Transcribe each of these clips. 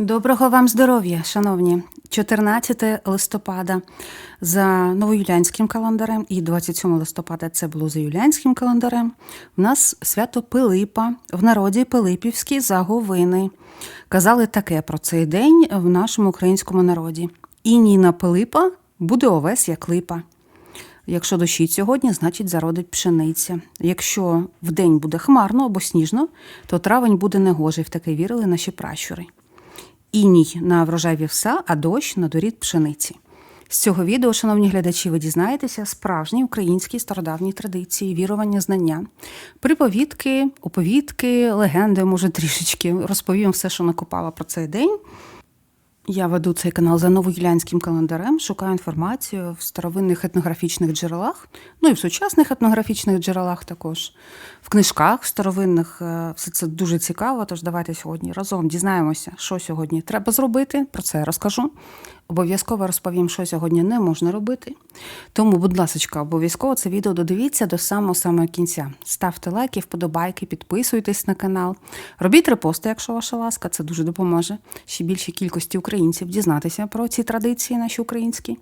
Доброго вам здоров'я, шановні. 14 листопада за новоюлянським календарем і 27 листопада це було за юлянським календарем. У нас свято Пилипа, в народі Пилипівські заговини. Казали таке про цей день в нашому українському народі. І Ніна Пилипа буде овес як липа. Якщо дощить сьогодні, значить зародить пшениця. Якщо вдень буде хмарно або сніжно, то травень буде негожий, в таке вірили наші пращури. Іній на врожай вівса, а дощ на дорід пшениці. З цього відео, шановні глядачі, ви дізнаєтеся справжні українські стародавні традиції, вірування, знання, приповідки, оповідки, легенди, може, трішечки. Розповім все, що накопала про цей день. Я веду цей канал за новоюлянським календарем, шукаю інформацію в старовинних етнографічних джерелах, ну і в сучасних етнографічних джерелах також, в книжках старовинних. Е, Все це дуже цікаво. Тож давайте сьогодні разом дізнаємося, що сьогодні треба зробити. Про це я розкажу. Обов'язково розповім, що сьогодні не можна робити. Тому, будь ласка, обов'язково це відео додивіться до самого самого кінця. Ставте лайки, вподобайки, підписуйтесь на канал. Робіть репости, якщо ваша ласка, це дуже допоможе ще більшій кількості українців дізнатися про ці традиції наші українські.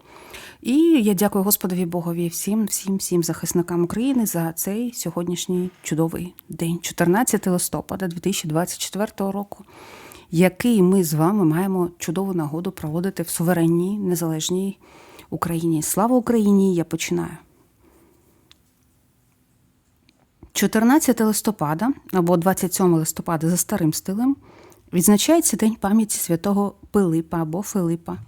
І я дякую Господові Богові всім, всім, всім захисникам України за цей сьогоднішній чудовий день, 14 листопада 2024 року який ми з вами маємо чудову нагоду проводити в суверенній незалежній Україні. Слава Україні! Я починаю. 14 листопада або 27 листопада за старим стилем відзначається День пам'яті святого Пилипа або Филипа,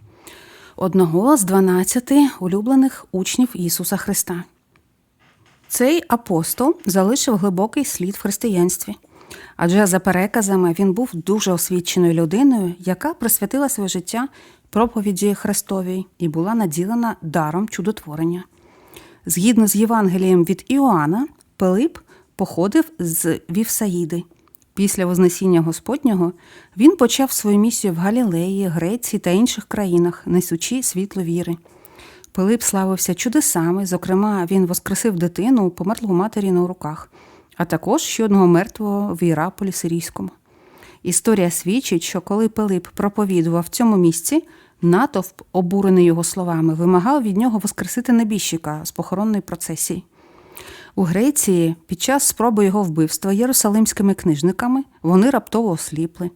одного з 12 улюблених учнів Ісуса Христа. Цей апостол залишив глибокий слід в християнстві. Адже за переказами він був дуже освіченою людиною, яка присвятила своє життя проповіді Христовій і була наділена даром чудотворення. Згідно з Євангелієм від Іоанна, Пилип походив з Вівсаїди. Після Вознесіння Господнього він почав свою місію в Галілеї, Греції та інших країнах, несучи світло віри. Пилип славився чудесами, зокрема, він воскресив дитину, померлу матері на руках а також ще одного мертвого в Іраполі Сирійському. Історія свідчить, що коли Пилип проповідував в цьому місці, натовп, обурений його словами, вимагав від нього воскресити небіжчика з похоронної процесії. У Греції під час спроби його вбивства єрусалимськими книжниками вони раптово осліпли.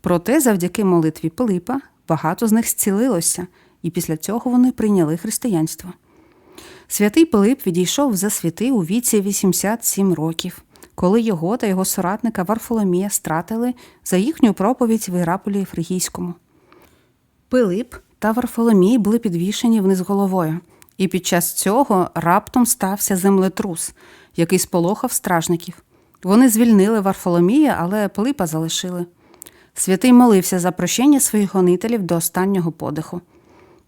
Проте, завдяки молитві Пилипа, багато з них зцілилося, і після цього вони прийняли християнство. Святий Пилип відійшов за святи у віці 87 років коли його та його соратника Варфоломія стратили за їхню проповідь в Іраполі Фригійському. Пилип та Варфоломій були підвішені вниз головою, і під час цього раптом стався землетрус, який сполохав стражників. Вони звільнили Варфоломія, але Пилипа залишили. Святий молився за прощення своїх гонителів до останнього подиху.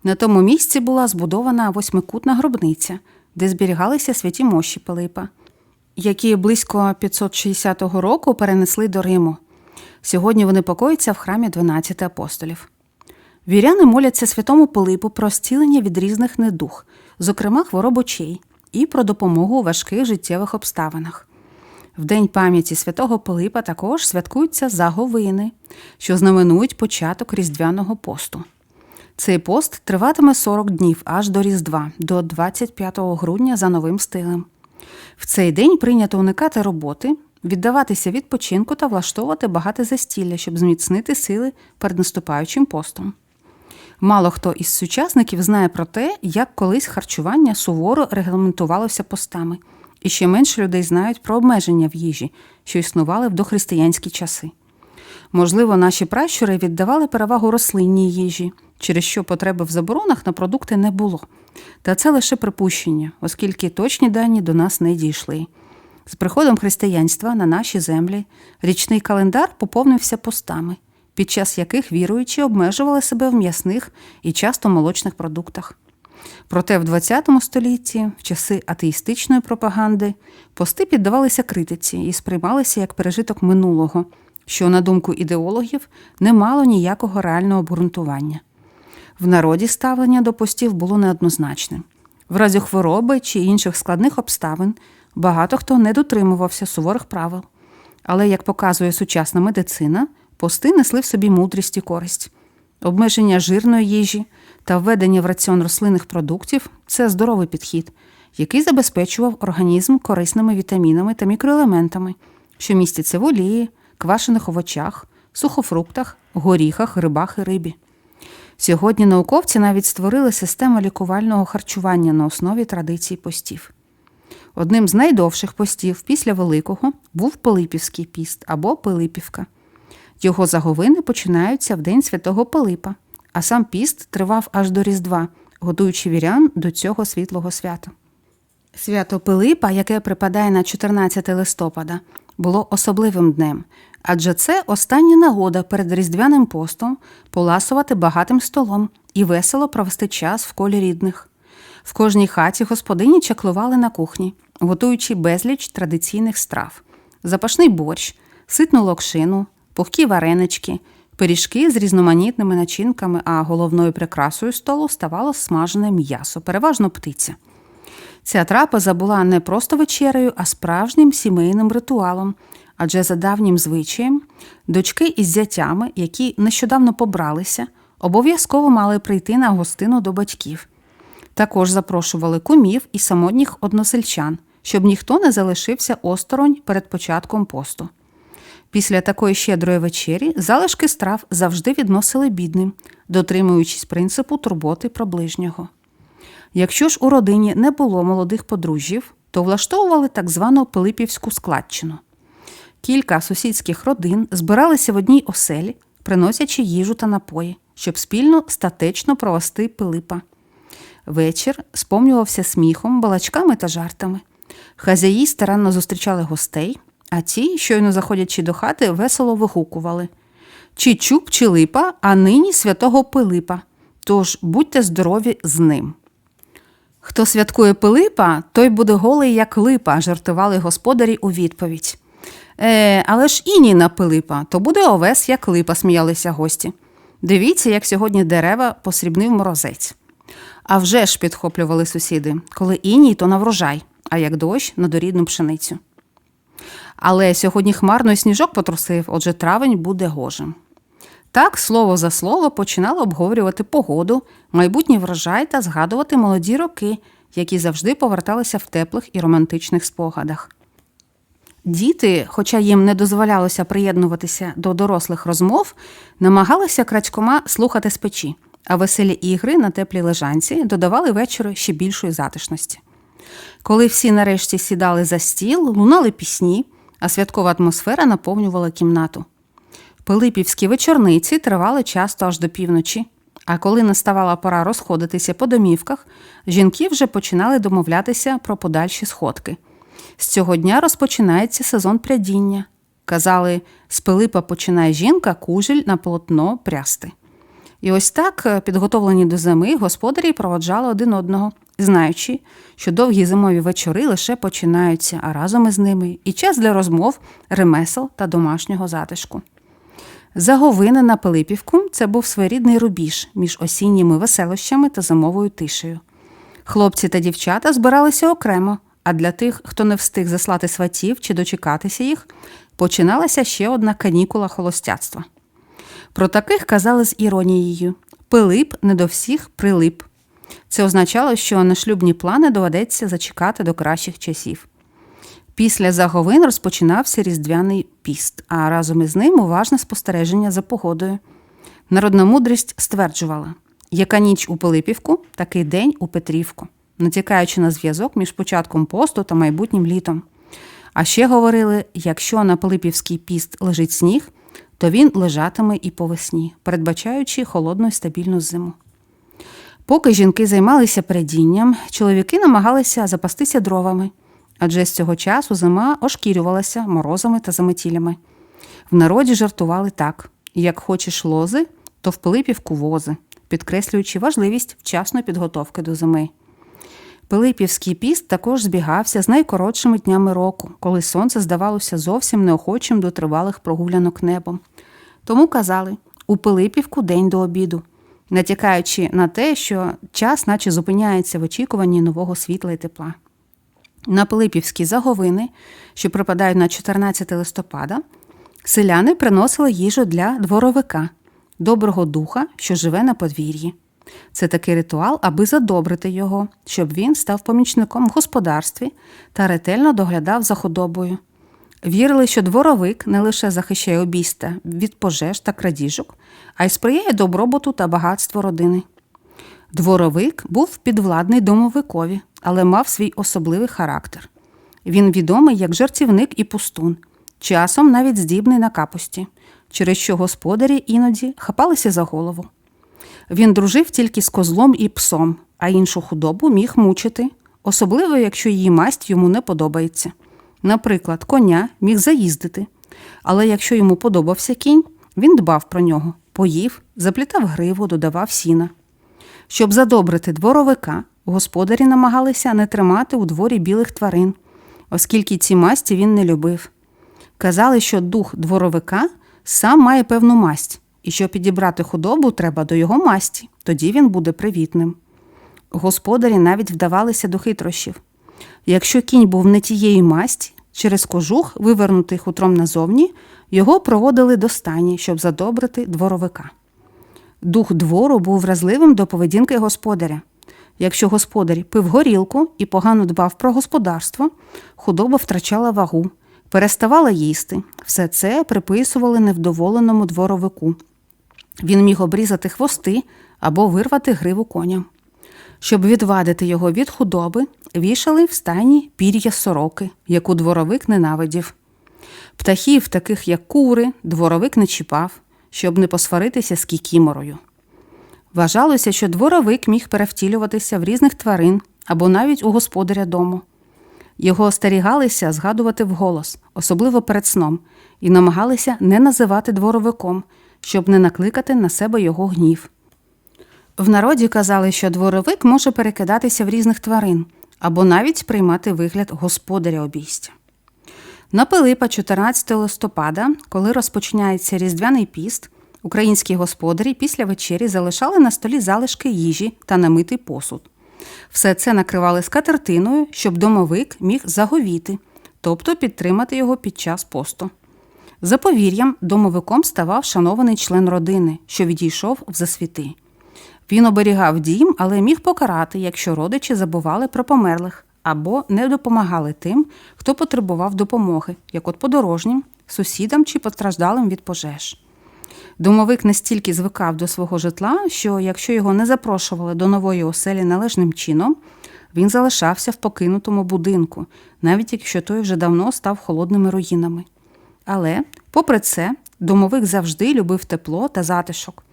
На тому місці була збудована восьмикутна гробниця, де зберігалися святі мощі Пилипа які близько 560 року перенесли до Риму. Сьогодні вони покоїться в храмі 12 апостолів. Віряни моляться святому Пилипу про зцілення від різних недух, зокрема хвороб очей, і про допомогу у важких життєвих обставинах. В День пам'яті святого Пилипа також святкуються заговини, що знаменують початок Різдвяного посту. Цей пост триватиме 40 днів аж до Різдва, до 25 грудня за новим стилем. В цей день прийнято уникати роботи, віддаватися відпочинку та влаштовувати багате застілля, щоб зміцнити сили перед наступаючим постом. Мало хто із сучасників знає про те, як колись харчування суворо регламентувалося постами, і ще менше людей знають про обмеження в їжі, що існували в дохристиянські часи. Можливо, наші пращури віддавали перевагу рослинній їжі, через що потреби в заборонах на продукти не було. Та це лише припущення, оскільки точні дані до нас не дійшли. З приходом християнства на наші землі річний календар поповнився постами, під час яких віруючі обмежували себе в м'ясних і часто молочних продуктах. Проте в ХХ столітті, в часи атеїстичної пропаганди, пости піддавалися критиці і сприймалися як пережиток минулого, що, на думку ідеологів, не мало ніякого реального обґрунтування. В народі ставлення до постів було неоднозначним. В разі хвороби чи інших складних обставин багато хто не дотримувався суворих правил. Але, як показує сучасна медицина, пости несли в собі мудрість і користь. Обмеження жирної їжі та введення в раціон рослинних продуктів це здоровий підхід, який забезпечував організм корисними вітамінами та мікроелементами, що містяться в олії, квашених овочах, сухофруктах, горіхах, рибах і рибі. Сьогодні науковці навіть створили систему лікувального харчування на основі традицій постів. Одним з найдовших постів після Великого був Пилипівський піст або Пилипівка. Його заговини починаються в день святого Пилипа, а сам піст тривав аж до Різдва, готуючи вірян до цього світлого свята. Свято Пилипа, яке припадає на 14 листопада, було особливим днем, адже це остання нагода перед різдвяним постом поласувати багатим столом і весело провести час в колі рідних. В кожній хаті господині чаклували на кухні, готуючи безліч традиційних страв: запашний борщ, ситну локшину, пухкі варенички, пиріжки з різноманітними начинками, а головною прикрасою столу ставало смажене м'ясо, переважно птиця. Ця трапеза була не просто вечерею, а справжнім сімейним ритуалом, адже за давнім звичаєм дочки із зятями, які нещодавно побралися, обов'язково мали прийти на гостину до батьків. Також запрошували кумів і самотніх односельчан, щоб ніхто не залишився осторонь перед початком посту. Після такої щедрої вечері залишки страв завжди відносили бідним, дотримуючись принципу турботи про ближнього. Якщо ж у родині не було молодих подружжів, то влаштовували так звану Пилипівську складчину. Кілька сусідських родин збиралися в одній оселі, приносячи їжу та напої, щоб спільно статечно провести Пилипа. Вечір сповнювався сміхом, балачками та жартами. Хазяї старанно зустрічали гостей, а ті, щойно заходячи до хати, весело вигукували Чи чуб, чи липа, а нині святого Пилипа. Тож будьте здорові з ним. Хто святкує Пилипа, той буде голий, як липа, жартували господарі у відповідь. Е, але ж і на Пилипа, то буде овес, як липа, сміялися гості. Дивіться, як сьогодні дерева посрібнив морозець. А вже ж підхоплювали сусіди, коли іній, то на врожай, а як дощ на дорідну пшеницю. Але сьогодні хмарно й сніжок потрусив, отже, травень буде гожим. Так, слово за слово починали обговорювати погоду, майбутній врожай та згадувати молоді роки, які завжди поверталися в теплих і романтичних спогадах. Діти, хоча їм не дозволялося приєднуватися до дорослих розмов, намагалися крадькома слухати з печі, а веселі ігри на теплій лежанці додавали вечору ще більшої затишності. Коли всі нарешті сідали за стіл, лунали пісні, а святкова атмосфера наповнювала кімнату. Пилипівські вечорниці тривали часто аж до півночі, а коли наставала пора розходитися по домівках, жінки вже починали домовлятися про подальші сходки. З цього дня розпочинається сезон прядіння. Казали, з Пилипа починає жінка кужель на полотно прясти. І ось так, підготовлені до зими, господарі проводжали один одного, знаючи, що довгі зимові вечори лише починаються, а разом із ними і час для розмов, ремесел та домашнього затишку. Заговини на Пилипівку це був своєрідний рубіж між осінніми веселощами та зимовою тишею. Хлопці та дівчата збиралися окремо, а для тих, хто не встиг заслати сватів чи дочекатися їх, починалася ще одна канікула холостяцтва. Про таких казали з іронією Пилип не до всіх прилип. Це означало, що на шлюбні плани доведеться зачекати до кращих часів. Після заговин розпочинався різдвяний піст, а разом із ним уважне спостереження за погодою. Народна мудрість стверджувала, яка ніч у Пилипівку, такий день у Петрівку, натякаючи на зв'язок між початком посту та майбутнім літом. А ще говорили: якщо на Пилипівський піст лежить сніг, то він лежатиме і по весні, передбачаючи холодну і стабільну зиму. Поки жінки займалися передінням, чоловіки намагалися запастися дровами, адже з цього часу зима ошкірювалася морозами та заметілями. В народі жартували так: як хочеш лози, то в Пилипівку вози, підкреслюючи важливість вчасної підготовки до зими. Пилипівський піст також збігався з найкоротшими днями року, коли сонце здавалося зовсім неохочим до тривалих прогулянок небом. Тому казали у Пилипівку день до обіду, натякаючи на те, що час, наче зупиняється в очікуванні нового світла і тепла. На Пилипівські заговини, що припадають на 14 листопада, Селяни приносили їжу для дворовика, доброго духа, що живе на подвір'ї. Це такий ритуал, аби задобрити його, щоб він став помічником в господарстві та ретельно доглядав за худобою. Вірили, що дворовик не лише захищає обійста від пожеж та крадіжок, а й сприяє добробуту та багатству родини. Дворовик був підвладний домовикові, але мав свій особливий характер. Він відомий як жартівник і пустун, часом навіть здібний на капості, через що господарі іноді хапалися за голову. Він дружив тільки з козлом і псом, а іншу худобу міг мучити, особливо якщо її масть йому не подобається. Наприклад, коня міг заїздити, але якщо йому подобався кінь, він дбав про нього, поїв, заплітав гриву, додавав сіна. Щоб задобрити дворовика, господарі намагалися не тримати у дворі білих тварин, оскільки ці масті він не любив. Казали, що дух дворовика сам має певну масть, і щоб підібрати худобу, треба до його масті, тоді він буде привітним. Господарі навіть вдавалися до хитрощів. Якщо кінь був не тієї масті, через кожух, вивернутий хутром назовні, його проводили до стані, щоб задобрити дворовика. Дух двору був вразливим до поведінки господаря. Якщо господар пив горілку і погано дбав про господарство, худоба втрачала вагу, переставала їсти. Все це приписували невдоволеному дворовику. Він міг обрізати хвости або вирвати гриву коням. Щоб відвадити його від худоби, вішали в стайні пір'я сороки, яку дворовик ненавидів. Птахів, таких як кури, дворовик не чіпав, щоб не посваритися з кікіморою. Вважалося, що дворовик міг перевтілюватися в різних тварин або навіть у господаря дому. Його остерігалися згадувати вголос, особливо перед сном, і намагалися не називати дворовиком, щоб не накликати на себе його гнів. В народі казали, що дворовик може перекидатися в різних тварин або навіть приймати вигляд господаря обійстя. На Пилипа 14 листопада, коли розпочинається Різдвяний піст, українські господарі після вечері залишали на столі залишки їжі та намитий посуд. Все це накривали скатертиною, щоб домовик міг заговіти, тобто підтримати його під час посту. За повір'ям, домовиком ставав шанований член родини, що відійшов в засвіти. Він оберігав дім, але міг покарати, якщо родичі забували про померлих або не допомагали тим, хто потребував допомоги, як от подорожнім, сусідам чи постраждалим від пожеж. Домовик настільки звикав до свого житла, що якщо його не запрошували до нової оселі належним чином, він залишався в покинутому будинку, навіть якщо той вже давно став холодними руїнами. Але, попри це, домовик завжди любив тепло та затишок.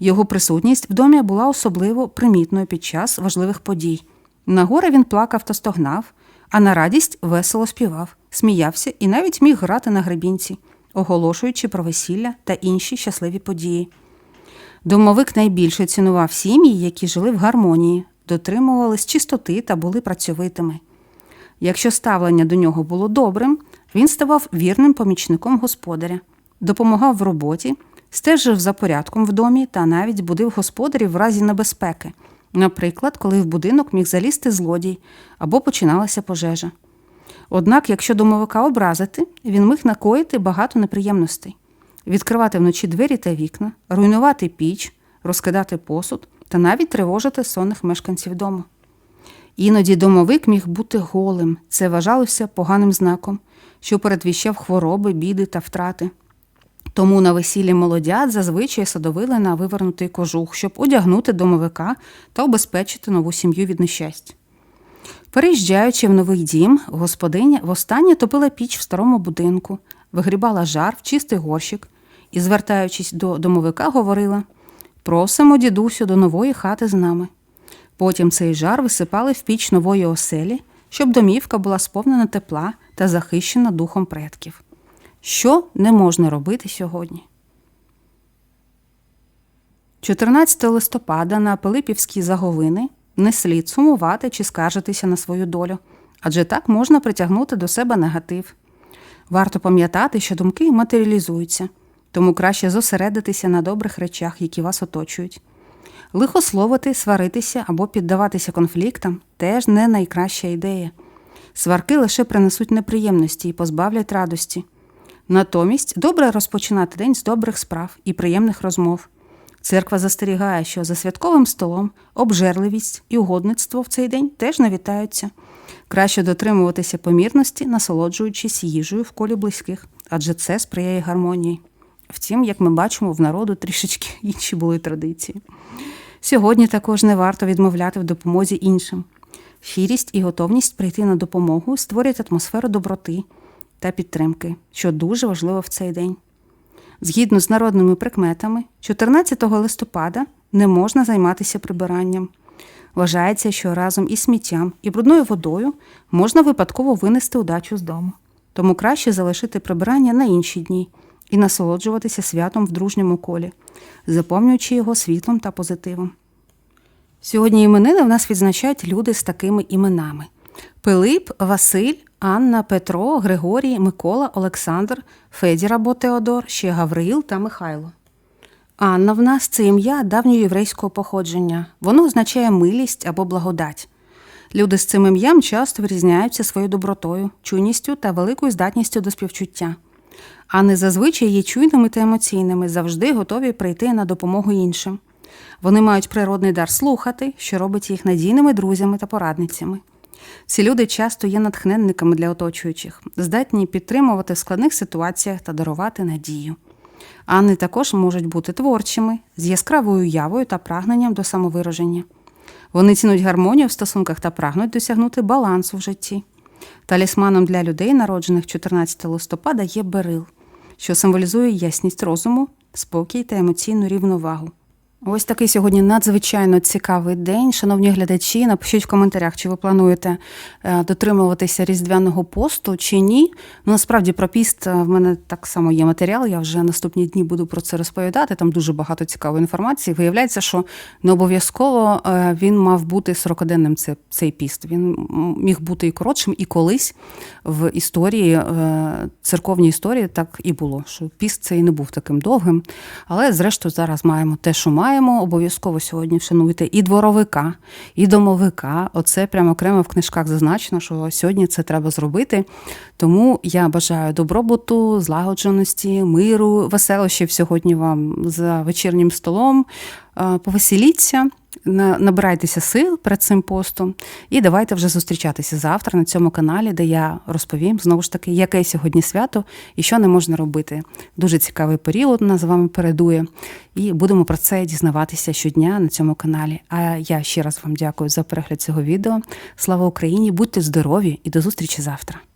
Його присутність в домі була особливо примітною під час важливих подій. На горе він плакав та стогнав, а на радість весело співав, сміявся і навіть міг грати на гребінці, оголошуючи про весілля та інші щасливі події. Домовик найбільше цінував сім'ї, які жили в гармонії, дотримувались чистоти та були працьовитими. Якщо ставлення до нього було добрим, він ставав вірним помічником господаря, допомагав в роботі, стежив за порядком в домі та навіть будив господарів в разі небезпеки, наприклад, коли в будинок міг залізти злодій або починалася пожежа. Однак, якщо домовика образити, він міг накоїти багато неприємностей, відкривати вночі двері та вікна, руйнувати піч, розкидати посуд та навіть тривожити сонних мешканців дому. Іноді домовик міг бути голим, це вважалося поганим знаком, що передвіщав хвороби, біди та втрати. Тому на весіллі молодят зазвичай садовили на вивернутий кожух, щоб одягнути домовика та обезпечити нову сім'ю від нещастя. Переїжджаючи в новий дім, господиня востаннє топила піч в старому будинку, вигрібала жар в чистий горщик і, звертаючись до домовика, говорила Просимо, дідусю, до нової хати з нами. Потім цей жар висипали в піч нової оселі, щоб домівка була сповнена тепла та захищена духом предків. Що не можна робити сьогодні? 14 листопада на Пилипівські заговини не слід сумувати чи скаржитися на свою долю, адже так можна притягнути до себе негатив. Варто пам'ятати, що думки матеріалізуються, тому краще зосередитися на добрих речах, які вас оточують. Лихословити, сваритися або піддаватися конфліктам теж не найкраща ідея. Сварки лише принесуть неприємності і позбавлять радості. Натомість добре розпочинати день з добрих справ і приємних розмов. Церква застерігає, що за святковим столом обжерливість і угодництво в цей день теж не вітаються. Краще дотримуватися помірності, насолоджуючись їжею в колі близьких, адже це сприяє гармонії. Втім, як ми бачимо, в народу трішечки інші були традиції. Сьогодні також не варто відмовляти в допомозі іншим. Щирість і готовність прийти на допомогу створюють атмосферу доброти та підтримки, що дуже важливо в цей день. Згідно з народними прикметами, 14 листопада не можна займатися прибиранням. Вважається, що разом із сміттям і брудною водою можна випадково винести удачу з дому. Тому краще залишити прибирання на інші дні і насолоджуватися святом в дружньому колі, заповнюючи його світлом та позитивом. Сьогодні іменини в нас відзначають люди з такими іменами: Пилип, Василь, Анна, Петро, Григорій, Микола, Олександр, Федір або Теодор, ще Гавриїл та Михайло. Анна в нас це ім'я давньоєврейського походження. Воно означає милість або благодать. Люди з цим ім'ям часто вирізняються своєю добротою, чуйністю та великою здатністю до співчуття. Анни зазвичай є чуйними та емоційними, завжди готові прийти на допомогу іншим. Вони мають природний дар слухати, що робить їх надійними друзями та порадницями. Ці люди часто є натхненниками для оточуючих, здатні підтримувати в складних ситуаціях та дарувати надію. Анни також можуть бути творчими, з яскравою уявою та прагненням до самовираження. Вони цінують гармонію в стосунках та прагнуть досягнути балансу в житті. Талісманом для людей, народжених 14 листопада, є берил, що символізує ясність розуму, спокій та емоційну рівновагу. Ось такий сьогодні надзвичайно цікавий день. Шановні глядачі, напишіть в коментарях, чи ви плануєте е, дотримуватися різдвяного посту чи ні. Ну, насправді про піст е, в мене так само є матеріал. Я вже наступні дні буду про це розповідати. Там дуже багато цікавої інформації. Виявляється, що не обов'язково е, він мав бути 40-денним це- цей піст. Він міг бути і коротшим, і колись в історії, церковній історії так і було, що піст цей не був таким довгим. Але зрештою зараз маємо те, що маємо. Обов'язково сьогодні вшанувати і дворовика, і домовика. Оце прямо окремо в книжках зазначено, що сьогодні це треба зробити. Тому я бажаю добробуту, злагодженості, миру, веселощів сьогодні вам за вечірнім столом. Е, Повеселіться, набирайтеся сил перед цим постом, і давайте вже зустрічатися завтра на цьому каналі, де я розповім знову ж таки, яке сьогодні свято і що не можна робити. Дуже цікавий період нас з вами передує, і будемо про це дізнаватися щодня на цьому каналі. А я ще раз вам дякую за перегляд цього відео. Слава Україні! Будьте здорові і до зустрічі завтра!